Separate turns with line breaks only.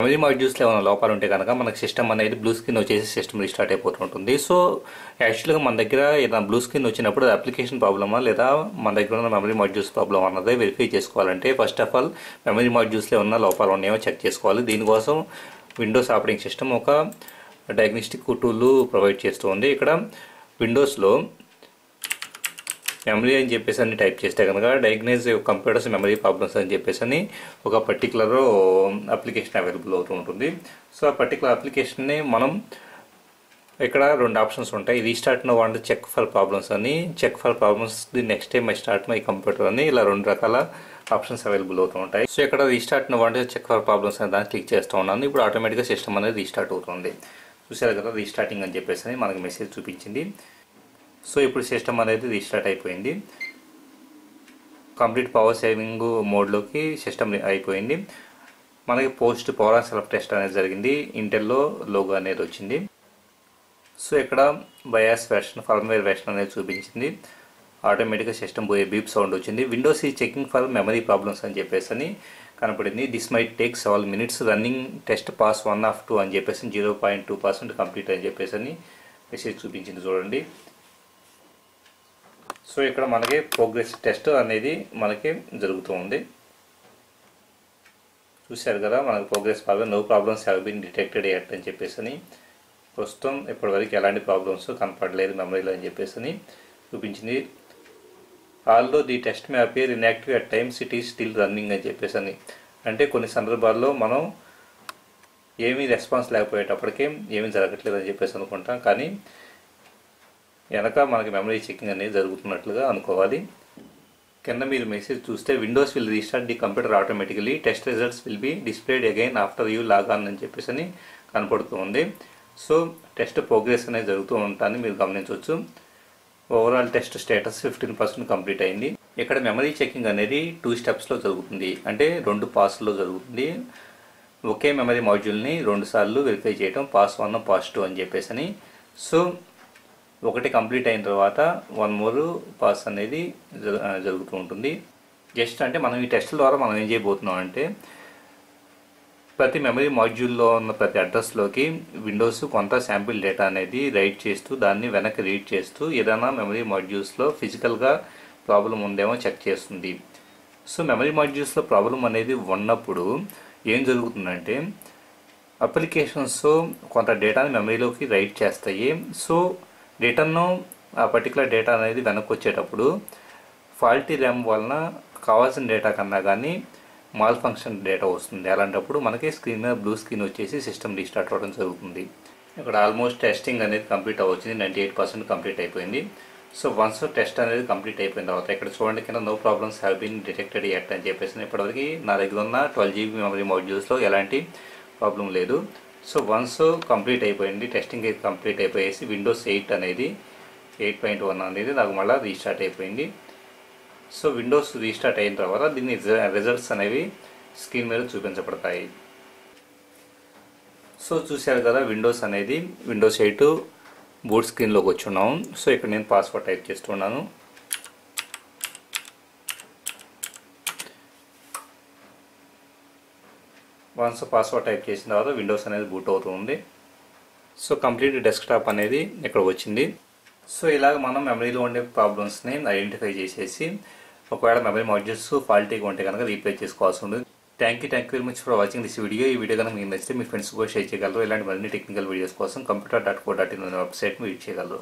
Memory మాడ్యూల్స్లో ఏమైనా లోపాలు ఉంటే కనుక మనకి సిస్టమ్ అనేది బ్లూ స్క్రీన్ వచ్చేసి సిస్టమ్ రీస్టార్ట్ అయిపోతుంటుంది. సో యాక్చువల్గా మన దగ్గర ఏదైనా బ్లూ స్క్రీన్ వచ్చినప్పుడు అప్లికేషన్ ప్రాబ్లమా లేదా మన దగ్గర ఉన్న మెమరీ మాడ్యూల్స్ ప్రాబ్లమ్ అన్నది వెరిఫై చేసుకోవాలంటే ఫస్ట్ ఆఫ్ ఆల్ మెమరీ మాడ్యూల్స్లో ఉన్న లోపాలు ఉన్నాయో చెక్ చేసుకోవాలి. దీనికోసం విండోస్ ఆపరేటింగ్ సిస్టమ్ ఒక డయాగ్నోస్టిక్ టూల్ ప్రొవైడ్ చేస్తుంది ఇక్కడ విండోస్లో మెమరీ అని చెప్పేసి అని టైప్ చేస్తే కనుక డయాగ్నైజ్ కంప్యూటర్స్ మెమరీ ప్రాబ్లమ్స్ అని చెప్పేసి అని ఒక పర్టికులర్ అప్లికేషన్ అవైలబుల్ అవుతూ ఉంటుంది. సో ఆ పర్టికులర్ అప్లికేషన్ని మనం ఇక్కడ రెండు ఆప్షన్స్ ఉంటాయి. Restart now and check for problems అని. Check for problems the next time I start my computer అని ఇలా రెండు రకాల ఆప్షన్స్ అవైలబుల్ అవుతూ ఉంటాయి. సో ఇక్కడ restart now and check for problems అని దాన్ని క్లిక్ చేస్తూ ఉన్నాను. ఇప్పుడు ఆటోమేటిక్గా సిస్టమ్ అనేది రీస్టార్ట్ అవుతుంది. చూసారు కదా రీస్టార్టింగ్ అని చెప్పేసి అని మనకి మెసేజ్ చూపించింది. సో ఇప్పుడు సిస్టమ్ అనేది రీస్టార్ట్ అయిపోయింది. కంప్లీట్ పవర్ సేవింగ్ మోడ్లోకి సిస్టమ్ అయిపోయింది. మనకి post power and self test అనేది జరిగింది. ఇంటెల్లో లోగో అనేది వచ్చింది. సో ఇక్కడ బయాస్ వెర్షన్ ఫర్మ్వేర్ వెర్షన్ అనేది చూపించింది. ఆటోమేటిక్గా సిస్టమ్ పోయే బీప్ సౌండ్ వచ్చింది. విండోస్ ఈ చెకింగ్ ఫర్ మెమరీ ప్రాబ్లమ్స్ అని చెప్పేసి అని కనపడింది. This might take several minutes running test pass one of two అని చెప్పేసి zero point two percent complete అని చెప్పేసి అని మెసేజ్ చూపించింది చూడండి. సో ఇక్కడ మనకి ప్రోగ్రెస్ టెస్ట్ అనేది మనకి జరుగుతూ ఉంది చూశారు కదా మనకి progress problem no problems have been detected yet అని చెప్పేసి ప్రస్తుతం ఇప్పటివరకు ఎలాంటి ప్రాబ్లమ్స్ కనపడలేదు మెమరీలో అని చెప్పేసి చూపించింది. Although the test may appear inactive at times it is still running అని చెప్పేసి అంటే కొన్ని సందర్భాల్లో మనం ఏమీ రెస్పాన్స్ లేకపోయేటప్పటికే ఏమీ జరగట్లేదు అని చెప్పేసి అనుకుంటాం. కానీ వెనక మనకి మెమరీ చెకింగ్ అనేది జరుగుతున్నట్లుగా అనుకోవాలి. కింద మీరు మెసేజ్ చూస్తే Windows will restart the computer automatically test results will be displayed again after you log on అని చెప్పేసి అని కనపడుతుంది సో టెస్ట్ ప్రోగ్రెస్ అనేది జరుగుతూ ఉంటాన్ని మీరు గమనించవచ్చు. Overall test status fifteen percent complete అయింది. ఇక్కడ మెమరీ చెకింగ్ అనేది టూ స్టెప్స్లో జరుగుతుంది. అంటే రెండు పాస్లో జరుగుతుంది. ఒకే మెమరీ మాడ్యూల్ని రెండు సార్లు వెరిఫై చేయడం పాస్ వన్ పాస్ టూ అని చెప్పేసి అని. సో ఒకటి కంప్లీట్ అయిన తర్వాత వన్ మోర్ పాస్ అనేది జరుగుతూ ఉంటుంది. జస్ట్ అంటే మనం ఈ టెస్టుల ద్వారా మనం ఏం చేయబోతున్నాం అంటే ప్రతి మెమరీ మాడ్యూల్లో ఉన్న ప్రతి అడ్రస్లోకి విండోస్ కొంత శాంపిల్ డేటా అనేది రైట్ చేస్తూ దాన్ని వెనక్కి రీడ్ చేస్తూ ఏదైనా మెమరీ మాడ్యూల్స్లో ఫిజికల్గా ప్రాబ్లం ఉందేమో చెక్ చేస్తుంది. సో మెమరీ మాడ్యూల్స్లో ప్రాబ్లం అనేది ఉన్నప్పుడు ఏం జరుగుతుందంటే అప్లికేషన్స్ కొంత డేటాని మెమరీలోకి రైట్ చేస్తాయి. సో రిటర్న్ ఆ పర్టికులర్ డేటా అనేది వెనక్కి వచ్చేటప్పుడు ఫాల్టీ ర్యామ్ వలన కావాల్సిన డేటా కన్నా కానీ మాల్ ఫంక్షన్ డేటా వస్తుంది. అలాంటప్పుడు మనకి స్క్రీన్ మీద బ్లూ స్క్రీన్ వచ్చేసి సిస్టమ్ రీస్టార్ట్ అవ్వడం జరుగుతుంది. ఇక్కడ ఆల్మోస్ట్ టెస్టింగ్ అనేది కంప్లీట్ అవ్వచ్చింది. నైంటీ ఎయిట్ పర్సెంట్ కంప్లీట్ అయిపోయింది. సో వన్స్ టెస్ట్ అనేది కంప్లీట్ అయిపోయిన తర్వాత ఇక్కడ చూడండి కింద no problems have been detected yet అని చెప్పేసి ఇప్పటివరకు నా దగ్గర ఉన్న ట్వెల్వ్ జీబీ మెమరీ మాడ్యూల్స్లో ఎలాంటి ప్రాబ్లం లేదు. సో వన్స్ కంప్లీట్ అయిపోయింది టెస్టింగ్ అయితే కంప్లీట్ అయిపోయేసి విండోస్ ఎయిట్ అనేది ఎయిట్ పాయింట్ వన్ అనేది నాకు మళ్ళీ రీస్టార్ట్ అయిపోయింది. సో విండోస్ రీస్టార్ట్ అయిన తర్వాత దీని రిజల్ట్స్ అనేవి స్క్రీన్ మీద చూపించబడతాయి. సో చూశారు కదా విండోస్ అనేది విండోస్ ఎయిట్ బూట్ స్క్రీన్లోకి వచ్చి ఉన్నాము సో ఇక్కడ నేను పాస్వర్డ్ టైప్ చేస్తున్నాను వన్స్ పాస్వర్డ్ టైప్ చేసిన తర్వాత విండోస్ అనేది బూట్ అవుతుంది. సో కంప్లీట్ డెస్క్టాప్ అనేది ఇక్కడ వచ్చింది. సో ఇలాగ మనం మెమరీలో ఉండే ప్రాబ్లమ్స్ని ఐడెంటిఫై చేసేసి ఒకవేళ మెమరీ మాడ్యూల్స్ ఫాల్టీగా ఉంటే కనుక రీప్లేస్ చేసుకోవాల్సి ఉంటుంది. Thank you thank you very much for watching this video ఈ వీడియో కనుక మీకు నచ్చితే మీ ఫ్రెండ్స్ కూడా షేర్ చేయగలరు. ఇలాంటి మరిన్ని టెక్నికల్ వీడియోస్ కోసం computer dot co dot in వెబ్సైట్ని విజిట్ చేయగలరు.